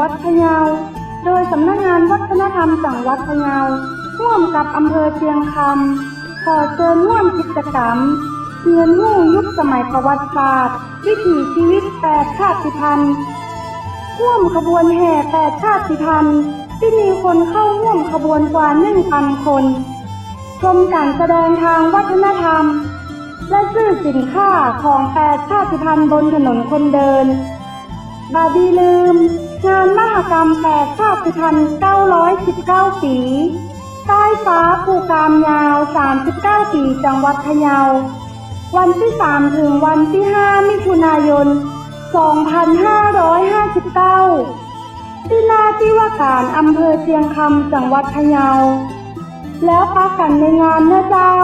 วัดพะเยา โดยสำนักงานวัฒนธรรมจังหวัดพะเยาร่วมกับอำเภอเชียงคำขอเชิญร่วมกิจกรรมเรียนรู้ยุคสมัยประวัติศาสตร์ วิถีชีวิตแปดชาติพันธุ์ร่วมขบวนแห่แปดชาติพันธุ์ที่มีคนเข้าร่วมขบวนกว่าหนึ่งพันคนชมการแสดงทางวัฒนธรรม และซื้อสินค้าของแปดชาติพันธุ์บนถนนคนเดิน บาดีลืมานมแปดชาติพันธุ์919ปีใต้ฟ้าภูกามยาว 39 ปีจังหวัดพะเยา วันที่ 3 ถึงวันที่ 5 มิถุนายน 2559 ที่หน้าที่ว่าการอำเภอเชียงคำจังหวัดพะเยา แล้วพักกันในงานเนื้อเจ้า